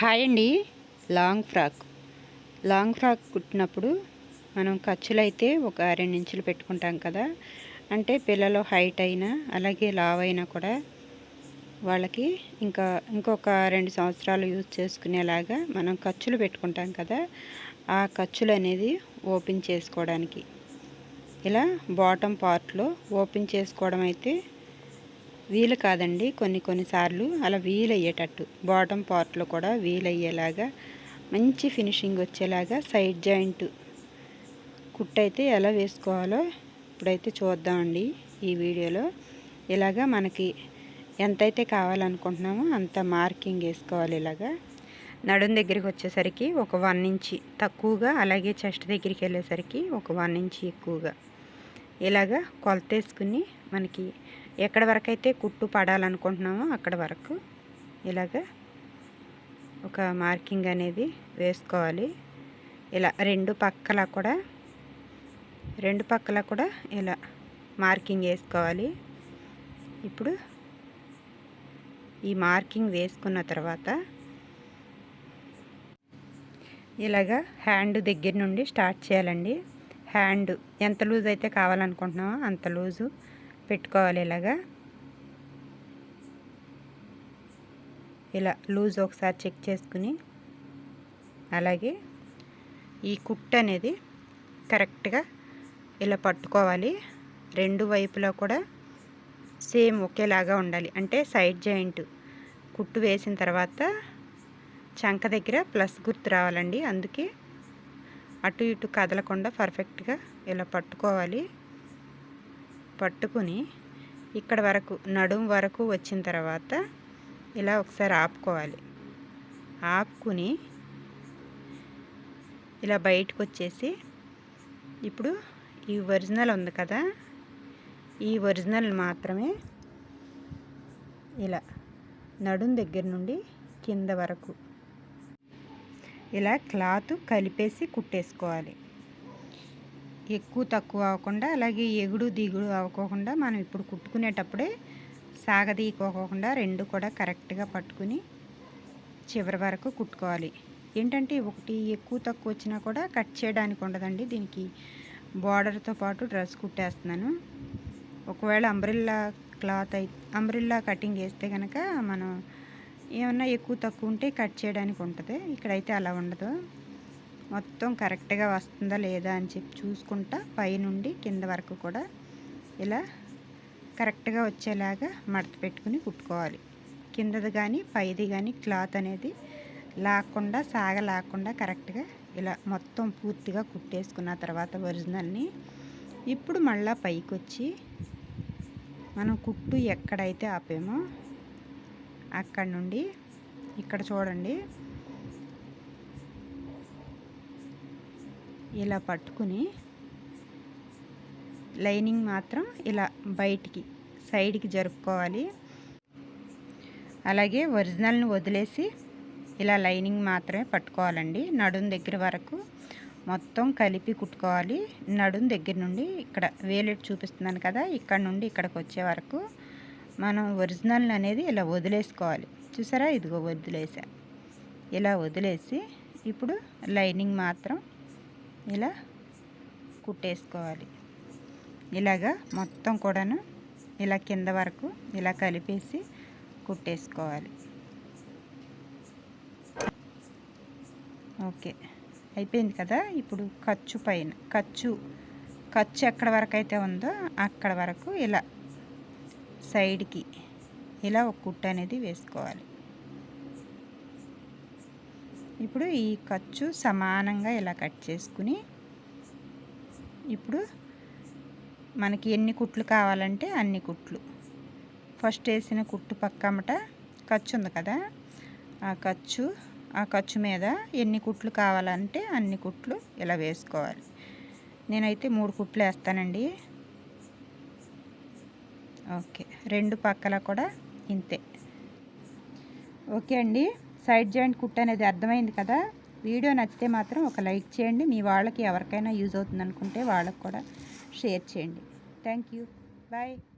Hi అండి. Long frock. Long frock కుట్టినప్పుడు మనం ఖర్చులు అయితే ఒక రెండు ఇంచులు పెట్టుకుంటాం కదా. అంటే పిల్లలు హైట్ అయినా అలాగే లావ్ అయినా కూడా వాళ్ళకి ఇంకా ఇంకొక రెండు సంవత్సరాలు యూజ్ చేసుకునేలాగా మనం ఖర్చులు పెట్టుకుంటాం కదా. ఆ ఖర్చులు అనేది ఓపెన్ చేసుకోవడానికి. ఇలా బాటమ్ పార్ట్లో ఓపెన్ చేసుకోవడం అయితే వీలు కాదండి కొన్ని కొన్నిసార్లు అలా వీలయ్యేటట్టు. బాటమ్ పార్ట్లో కూడా వీలయ్యేలాగా మంచి ఫినిషింగ్ వచ్చేలాగా సైడ్ జాయింట్ కుట్టయితే ఎలా వేసుకోవాలో ఇప్పుడైతే చూద్దామండి ఈ వీడియోలో. ఇలాగా మనకి ఎంతైతే కావాలనుకుంటున్నామో అంత మార్కింగ్ వేసుకోవాలి ఇలాగా. నడుం దగ్గరికి వచ్చేసరికి ఒక వన్ ఇంచి తక్కువగా అలాగే చెస్ట్ దగ్గరికి వెళ్ళేసరికి ఒక వన్ ఇంచి ఎక్కువగా. ఇలాగా కొలతేసుకుని మనకి ఎక్కడ వరకు అయితే కుట్టు పడాలనుకుంటున్నామో అక్కడ వరకు ఇలాగ ఒక మార్కింగ్ అనేది వేసుకోవాలి. ఇలా రెండు పక్కల కూడా రెండు పక్కల కూడా ఇలా మార్కింగ్ వేసుకోవాలి. ఇప్పుడు ఈ మార్కింగ్ వేసుకున్న తర్వాత ఇలాగా హ్యాండ్ దగ్గర నుండి స్టార్ట్ చేయాలండి. హ్యాండ్. ఎంత లూజ్ అయితే కావాలనుకుంటున్నామో అంత లూజు పెట్టుకోవాలి ఇలాగా. ఇలా లూజ్ ఒకసారి చెక్ చేసుకుని అలాగే ఈ కుట్ అనేది కరెక్ట్గా ఇలా పట్టుకోవాలి. రెండు వైపులా కూడా సేమ్ ఒకేలాగా ఉండాలి. అంటే సైడ్ జాయింట్ కుట్టు వేసిన తర్వాత చంక దగ్గర ప్లస్ గుర్తు రావాలండి. అందుకే అటు ఇటు కదలకుండా పర్ఫెక్ట్గా ఇలా పట్టుకోవాలి. పట్టుకుని ఇక్కడ వరకు నడుం వరకు వచ్చిన తర్వాత ఇలా ఒకసారి ఆపుకోవాలి. ఆపుకుని ఇలా బయటకు వచ్చేసి ఇప్పుడు ఈ ఒరిజినల్ ఉంది కదా ఈ ఒరిజినల్ మాత్రమే ఇలా నడుం దగ్గర నుండి కింద వరకు ఇలా క్లాత్ కలిపేసి కుట్టేసుకోవాలి. ఎక్కువ తక్కువ అవ్వకుండా అలాగే ఎగుడు దిగుడు అవ్వకోకుండా మనం ఇప్పుడు కుట్టుకునేటప్పుడే సాగదీయకోకుండా రెండు కూడా కరెక్ట్గా పట్టుకుని చివరి వరకు కుట్టుకోవాలి. ఏంటంటే ఒకటి ఎక్కువ తక్కువ వచ్చినా కూడా కట్ చేయడానికి ఉండదండి. దీనికి బార్డర్తో పాటు డ్రెస్ కుట్టేస్తున్నాను. ఒకవేళ అంబ్రిల్లా క్లాత్ అయి అంబ్రిల్లా కటింగ్ వేస్తే కనుక మనం ఏమన్నా ఎక్కువ తక్కువ ఉంటే కట్ చేయడానికి ఉంటుంది. ఇక్కడైతే అలా ఉండదు. మొత్తం కరెక్ట్గా వస్తుందా లేదా అని చెప్పి చూసుకుంటా పైనుండి కింద వరకు కూడా ఇలా కరెక్ట్గా వచ్చేలాగా మడత పెట్టుకుని కుట్టుకోవాలి. కిందది కానీ పైది కానీ క్లాత్ అనేది లాక్కుండా సాగ లాక్కుండా కరెక్ట్గా ఇలా మొత్తం పూర్తిగా కుట్టేసుకున్న తర్వాత ఒరిజినల్ని ఇప్పుడు మళ్ళీ పైకి వచ్చి మనం కుట్టు ఎక్కడైతే ఆపేమో అక్కడ నుండి ఇక్కడ చూడండి. ఇలా పట్టుకుని లైనింగ్ మాత్రం ఇలా బయటికి సైడ్కి జరుపుకోవాలి. అలాగే ఒరిజినల్ని వదిలేసి ఇలా లైనింగ్ మాత్రమే పట్టుకోవాలండి. నడుం దగ్గర వరకు మొత్తం కలిపి కుట్టుకోవాలి. నడుం దగ్గర నుండి ఇక్కడ వేలెట్ చూపిస్తున్నాను కదా ఇక్కడ నుండి ఇక్కడికి వచ్చే వరకు మనం ఒరిజినల్ అనేది ఇలా వదిలేసుకోవాలి. చూసారా? ఇదిగో వదిలేసా. ఇలా వదిలేసి ఇప్పుడు లైనింగ్ మాత్రం ఇలా కుట్టేసుకోవాలి. ఇలాగా మొత్తం కూడాను ఇలా కింద వరకు ఇలా కలిపేసి కుట్టేసుకోవాలి. ఓకే. అయిపోయింది కదా? ఇప్పుడు ఖర్చు పైన ఖర్చు ఖర్చు ఎక్కడ వరకు అయితే ఉందో అక్కడ వరకు ఇలా సైడ్కి ఇలా ఒక కుట్టు అనేది వేసుకోవాలి. ఇప్పుడు ఈ ఖర్చు సమానంగా ఇలా కట్ చేసుకుని ఇప్పుడు మనకి ఎన్ని కుట్లు కావాలంటే అన్ని కుట్లు. ఫస్ట్ వేసిన కుట్టు పక్కమట ఖర్చు ఉంది కదా ఆ ఖర్చు ఆ ఖర్చు మీద ఎన్ని కుట్లు కావాలంటే అన్ని కుట్లు ఇలా వేసుకోవాలి. నేనైతే మూడు కుట్లు వేస్తానండి. ఓకే. రెండు పక్కల కూడా ఇంతే. ఓకే అండి. సైడ్ జాయింట్ కుట్ అనేది అర్థమైంది కదా? వీడియో నచ్చితే మాత్రం ఒక లైక్ చేయండి. మీ వాళ్ళకి ఎవరికైనా యూజ్ అవుతుంది అనుకుంటే వాళ్ళకి కూడా షేర్ చేయండి. Thank you. బాయ్.